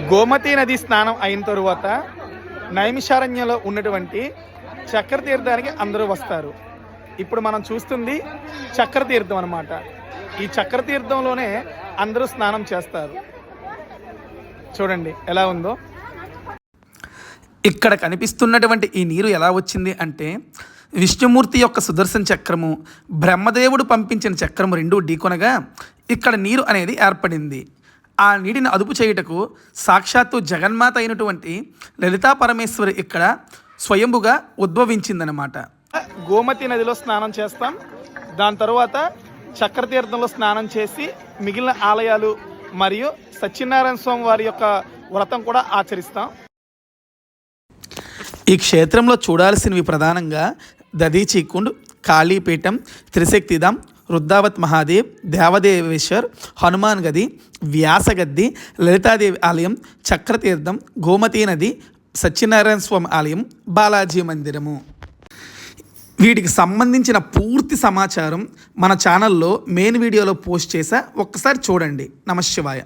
గోమతి నది స్నానం అయిన తరువాత నైమిషారణ్యంలో ఉన్నటువంటి చక్ర తీర్థానికి అందరూ వస్తారు. ఇప్పుడు మనం చూస్తుంది చక్ర తీర్థం అనమాట ఈ చక్ర తీర్థంలోనే అందరూ స్నానం చేస్తారు. చూడండి ఎలా ఉందో. ఇక్కడ కనిపిస్తున్నటువంటి ఈ నీరు ఎలా వచ్చింది అంటే విష్ణుమూర్తి యొక్క సుదర్శన చక్రము బ్రహ్మదేవుడు పంపించిన చక్రము రెండు ఢీకొనగా ఇక్కడ నీరు అనేది ఏర్పడింది. ఆ నీటిని అదుపు చేయుటకు సాక్షాత్తు జగన్మాత అయినటువంటి లలితా పరమేశ్వరి ఇక్కడ స్వయంభుగా ఉద్భవించిందనమాట గోమతి నదిలో స్నానం చేస్తాం. దాని తర్వాత చక్ర తీర్థంలో స్నానం చేసి మిగిలిన ఆలయాలు మరియు సత్యనారాయణ స్వామి వారి యొక్క వ్రతం కూడా ఆచరిస్తాం. ఈ క్షేత్రంలో చూడాల్సినవి ప్రధానంగా దదీచీకుండ్ కాళీపీఠం త్రిశక్తిధాం వృద్ధావత్ మహాదేవ్ దేవదేవేశ్వర్ హనుమాన్ గది వ్యాసగద్ది లలితాదేవి ఆలయం చక్రతీర్థం గోమతీ నది సత్యనారాయణ స్వామి ఆలయం బాలాజీ మందిరము. వీటికి సంబంధించిన పూర్తి సమాచారం మన ఛానల్లో మెయిన్ వీడియోలో పోస్ట్ చేసా. ఒక్కసారి చూడండి. నమశివాయ.